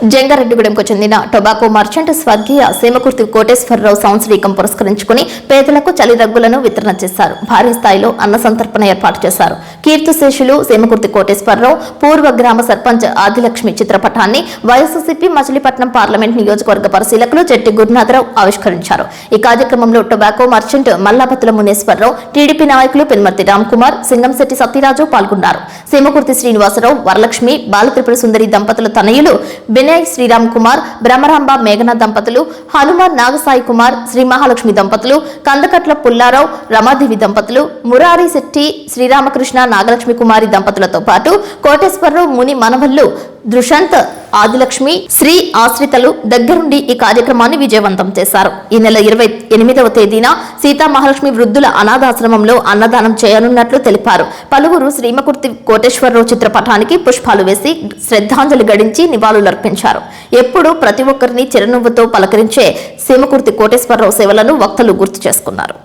జంగారెడ్డిగూడెంకు చెందిన tobacco merchant స్వర్గీయ సీమకుర్తి కోటేశ్వరరావు సంవత్సరీకం పురస్కరించుకుని పేదలకు చలి రగ్గులను వితరణ చేశారు. భారీ స్థాయిలో అన్న సంతర్పణ ఏర్పాటు చేశారు. కీర్తిశేషులు సీమకుర్తి కోటేశ్వరరావు పూర్వ గ్రామ సర్పంచ్ ఆదిలక్ష్మి చిత్రపటాన్ని వైఎస్సీపీ మచిలీపట్నం పార్లమెంట్ నియోజకవర్గ పరిశీలకులు జట్టి గురునాథరావు ఆవిష్కరించారు. ఈ కార్యక్రమంలో tobacco merchant Mallapatula Muneswararao TDP నాయకులు పెనుమర్తి రామ్ కుమార్ సింగంశెట్టి సత్యరాజు పాల్గొన్నారు. సీమకుర్తి శ్రీనివాసరావు వరలక్ష్మి బాలత్రిపుర సుందరి దంపతుల తనయులు వినయ్ శ్రీరామ్ కుమార్ బ్రహ్మరాంబ మేఘన దంపతులు హనుమాన్ నాగసాయి కుమార్ శ్రీ మహాలక్ష్మి దంపతులు కందకట్ల పుల్లారావు రమాదేవి దంపతులు మురారి శెట్టి శ్రీరామకృష్ణ నాగలక్ష్మి కుమారి దంపతులతో పాటు కోటేశ్వరరావు ముని మనవల్లు దృషంత్ ఆదిలక్ష్మి శ్రీ ఆశ్రితలు దగ్గరుండి ఈ కార్యక్రమాన్ని విజయవంతం చేశారు. ఈ నెల ఇరవై ఎనిమిదవ తేదీన సీతా మహాలక్ష్మి వృద్ధుల అనాథాశ్రమంలో అన్నదానం చేయనున్నట్లు తెలిపారు. పలువురు శ్రీమకుర్తి కోటేశ్వరరావు చిత్రపటానికి పుష్పాలు వేసి శ్రద్ధాంజలి గడించి నివాళులర్పించారు. ఎప్పుడూ ప్రతి ఒక్కరిని చిరునవ్వుతో పలకరించే సీమకుర్తి కోటేశ్వరరావు సేవలను వక్తలు గుర్తు చేసుకున్నారు.